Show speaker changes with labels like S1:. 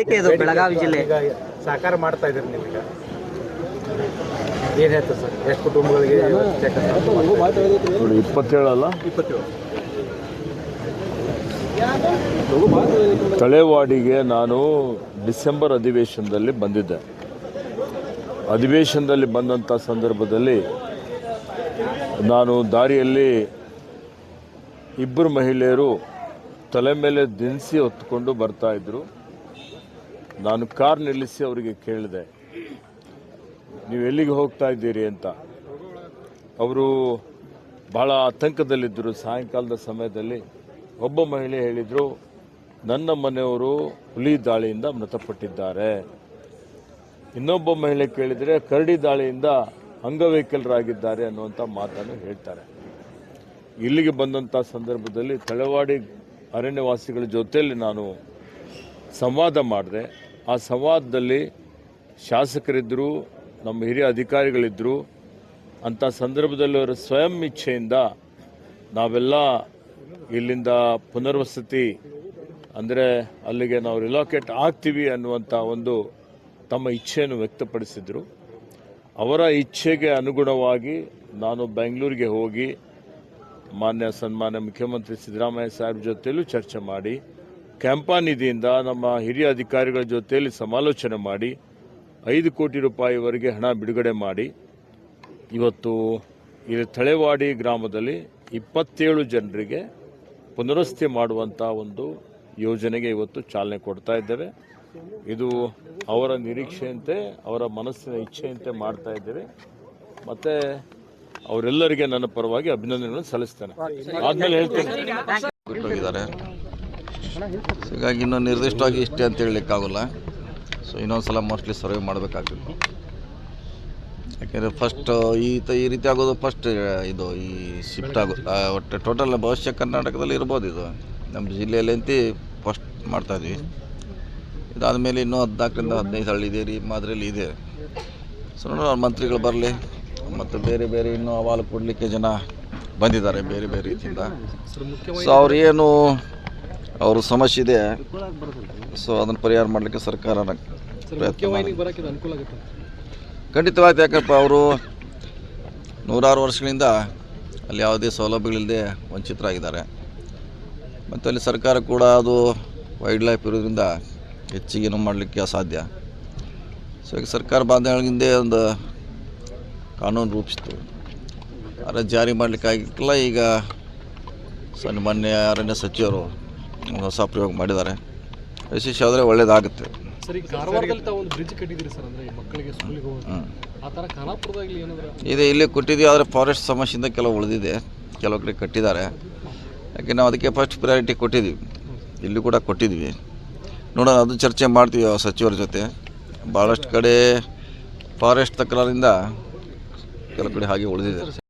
S1: ಬೇಡಿಕೆ ಇದು ಬೆಳಗಾವಿ ಜಿಲ್ಲೆ.
S2: ಈಗ ಸಾಕಾರ ಮಾಡ್ತಾ ಇದ್ದೀರಿ ನೀವು ಈಗ? ಏನು ಹೇಳ್ತಾರೆ ಸರ್? ಎಷ್ಟು ಕುಟುಂಬಗಳಿಗೆ ಚೆಕ್
S3: ನೋಡಿ ಇಪ್ಪತ್ತೇಳಲ್ಲ ತಳೆವಾಡಿಗೆ ನಾನು ಡಿಸೆಂಬರ್ ಅಧಿವೇಶನದಲ್ಲಿ ಬಂದಿದ್ದೆ. ಅಧಿವೇಶನದಲ್ಲಿ ಬಂದಂಥ ಸಂದರ್ಭದಲ್ಲಿ ನಾನು ದಾರಿಯಲ್ಲಿ ಇಬ್ಬರು ಮಹಿಳೆಯರು ತಲೆ ಮೇಲೆ ದಿನಸಿ ಹೊತ್ಕೊಂಡು ಬರ್ತಾ ಇದ್ರು. ನಾನು ಕಾರ್ ನಿಲ್ಲಿಸಿ ಅವರಿಗೆ ಕೇಳಿದೆ, ನೀವು ಎಲ್ಲಿಗೆ ಹೋಗ್ತಾ ಇದ್ದೀರಿ ಅಂತ. ಅವರು ಬಹಳ ಆತಂಕದಲ್ಲಿದ್ದರು. ಸಾಯಂಕಾಲದ ಸಮಯದಲ್ಲಿ ಒಬ್ಬ ಮಹಿಳೆ ಹೇಳಿದರು, ನನ್ನ ಮನೆಯವರು ಹುಲಿ ದಾಳಿಯಿಂದ ಮೃತಪಟ್ಟಿದ್ದಾರೆ. ಇನ್ನೊಬ್ಬ ಮಹಿಳೆ ಕೇಳಿದರೆ, ಕರಡಿ ದಾಳಿಯಿಂದ ಅಂಗವೈಕಲ್ಯರಾಗಿದ್ದಾರೆ ಅನ್ನುವಂಥ ಮಾತನ್ನು ಹೇಳ್ತಾರೆ. ಇಲ್ಲಿಗೆ ಬಂದಂಥ ಸಂದರ್ಭದಲ್ಲಿ ತಳವಾಡಿ ಅರಣ್ಯವಾಸಿಗಳ ಜೊತೆಯಲ್ಲಿ ನಾನು ಸಂವಾದ ಮಾಡಿದೆ. ಆ ಸಂವಾದದಲ್ಲಿ ಶಾಸಕರಿದ್ದರು ನಮ್ಮ ಹಿರಿಯ ಅಧಿಕಾರಿಗಳಿದ್ದರು ಅಂಥ ಸಂದರ್ಭದಲ್ಲಿ ಅವರ ಸ್ವಯಂ ಇಚ್ಛೆಯಿಂದ ನಾವೆಲ್ಲ ಇಲ್ಲಿಂದ ಪುನರ್ವಸತಿ, ಅಂದರೆ ಅಲ್ಲಿಗೆ ನಾವು ರಿಲೋಕೇಟ್ ಆಗ್ತೀವಿ ಅನ್ನುವಂಥ ಒಂದು ತಮ್ಮ ಇಚ್ಛೆಯನ್ನು ವ್ಯಕ್ತಪಡಿಸಿದರು. ಅವರ ಇಚ್ಛೆಗೆ ಅನುಗುಣವಾಗಿ ನಾನು ಬೆಂಗಳೂರಿಗೆ ಹೋಗಿ ಮಾನ್ಯ ಸನ್ಮಾನ್ಯ ಮುಖ್ಯಮಂತ್ರಿ ಸಿದ್ದರಾಮಯ್ಯ ಸಾಹೇಬ್ ಜೊತೆಯಲ್ಲೂ ಚರ್ಚೆ ಮಾಡಿ ಕ್ಯಾಂಪಾ ನಿಧಿಯಿಂದ ನಮ್ಮ ಹಿರಿಯ ಅಧಿಕಾರಿಗಳ ಜೊತೆಯಲ್ಲಿ ಸಮಾಲೋಚನೆ ಮಾಡಿ ಐದು ಕೋಟಿ ರೂಪಾಯಿವರೆಗೆ ಹಣ ಬಿಡುಗಡೆ ಮಾಡಿ. ಇವತ್ತು ಇಲ್ಲಿ ತಳೆವಾಡಿ ಗ್ರಾಮದಲ್ಲಿ ಇಪ್ಪತ್ತೇಳು ಜನರಿಗೆ ಪುನರ್ವಸತಿ ಮಾಡುವಂಥ ಒಂದು ಯೋಜನೆಗೆ ಇವತ್ತು ಚಾಲನೆ ಕೊಡ್ತಾ ಇದ್ದೇವೆ. ಇದು ಅವರ ನಿರೀಕ್ಷೆಯಂತೆ ಅವರ ಮನಸ್ಸಿನ ಇಚ್ಛೆಯಂತೆ ಮಾಡ್ತಾ ಇದ್ದೇವೆ. ಮತ್ತು ಅವರೆಲ್ಲರಿಗೆ ನನ್ನ ಪರವಾಗಿ ಅಭಿನಂದನೆಗಳನ್ನು ಸಲ್ಲಿಸ್ತೇನೆ. ಆದ್ಮೇಲೆ ಹೇಳ್ತೇನೆ.
S4: ಸೊ ಹೀಗಾಗಿ ಇನ್ನೂ ನಿರ್ದಿಷ್ಟವಾಗಿ ಇಷ್ಟೇ ಅಂತ ಹೇಳಲಿಕ್ಕಾಗಲ್ಲ. ಸೊ ಇನ್ನೊಂದು ಸಲ ಮೋಸ್ಟ್ಲಿ ಸರ್ವೆ ಮಾಡಬೇಕಾಗ್ತದೆ. ಯಾಕೆಂದರೆ ಫಸ್ಟ್ ಈ ತ, ಈ ರೀತಿ ಆಗೋದು ಫಸ್ಟ್ ಇದು, ಈ ಶಿಫ್ಟ್ ಆಗೋದು ಒಟ್ಟು ಟೋಟಲ್ ಭವಿಷ್ಯ ಕರ್ನಾಟಕದಲ್ಲಿ ಇರ್ಬೋದು ಇದು. ನಮ್ಮ ಜಿಲ್ಲೆಯಲ್ಲಿ ಅಂತ ಫಸ್ಟ್ ಮಾಡ್ತಾಯಿದ್ವಿ ಇದಾದಮೇಲೆ ಇನ್ನೂ ಹದಿನಾಲ್ಕರಿಂದ ಹದಿನೈದು ಹಳ್ಳಿ ಇದೆ ರೀ ಮಾದರಿಯಲ್ಲಿ ಇದೆ. ಸೊ ನೋಡೋಣ ಮಂತ್ರಿಗಳು ಬರಲಿ. ಮತ್ತು ಬೇರೆ ಬೇರೆ ಇನ್ನೂ ಅಹವಾಲು ಕೊಡಲಿಕ್ಕೆ ಜನ ಬಂದಿದ್ದಾರೆ, ಬೇರೆ ಬೇರೆ ರೀತಿಯಿಂದ. ಸೊ ಅವ್ರು ಏನು ಅವ್ರ ಸಮಸ್ಯೆ ಇದೆ. ಸೊ ಅದನ್ನು ಪರಿಹಾರ ಮಾಡ್ಲಿಕ್ಕೆ ಸರ್ಕಾರ ಖಂಡಿತವಾಗಿ ಯಾಕಪ್ಪ ಅವರು ನೂರಾರು ವರ್ಷಗಳಿಂದ ಅಲ್ಲಿ ಯಾವುದೇ ಸೌಲಭ್ಯಗಳಿಲ್ಲದೆ ವಂಚಿತರಾಗಿದ್ದಾರೆ. ಮತ್ತು ಅಲ್ಲಿ ಸರ್ಕಾರ ಕೂಡ ಅದು ವೈಲ್ಡ್ ಲೈಫ್ ಇರೋದ್ರಿಂದ ಹೆಚ್ಚಿಗೇನು ಮಾಡಲಿಕ್ಕೆ ಅಸಾಧ್ಯ. ಸೊ ಈಗ ಸರ್ಕಾರ ಬಾಂಧವ್ಯಗಳಿಂದ ಒಂದು ಕಾನೂನು ರೂಪಿಸಿತು. ಆದರೆ ಜಾರಿ ಮಾಡಲಿಕ್ಕಾಗಿಲ್ಲ ಈಗ ಸನ್ಮಾನ್ಯ ಅರಣ್ಯ ಸಚಿವರು ಹೊಸ ಪ್ರಯೋಗ ಮಾಡಿದ್ದಾರೆ. ವಿಶೇಷ ಆದರೆ
S5: ಏನಾದ್ರು
S4: ಇದೆ ಇಲ್ಲಿ ಕೊಟ್ಟಿದ್ದೀವಿ ಆದರೆ ಫಾರೆಸ್ಟ್ ಸಮಸ್ಯೆಯಿಂದ ಕೆಲವು ಉಳಿದಿದೆ. ಕೆಲವು ಕಡೆ ಕಟ್ಟಿದ್ದಾರೆ. ಯಾಕೆ ನಾವು ಅದಕ್ಕೆ ಫಸ್ಟ್ ಪ್ರಯಾರಿಟಿ ಕೊಟ್ಟಿದ್ದೀವಿ. ಇಲ್ಲಿ ಕೂಡ ಕೊಟ್ಟಿದ್ವಿ ನೋಡೋಣ ಅದು ಚರ್ಚೆ ಮಾಡ್ತೀವಿ ಆ ಸಚಿವರ ಜೊತೆ. ಭಾಳಷ್ಟು ಕಡೆ ಫಾರೆಸ್ಟ್ ತಕರಾರಿಂದ ಕೆಲವು ಕಡೆ ಹಾಗೆ ಉಳಿದಿದೆ.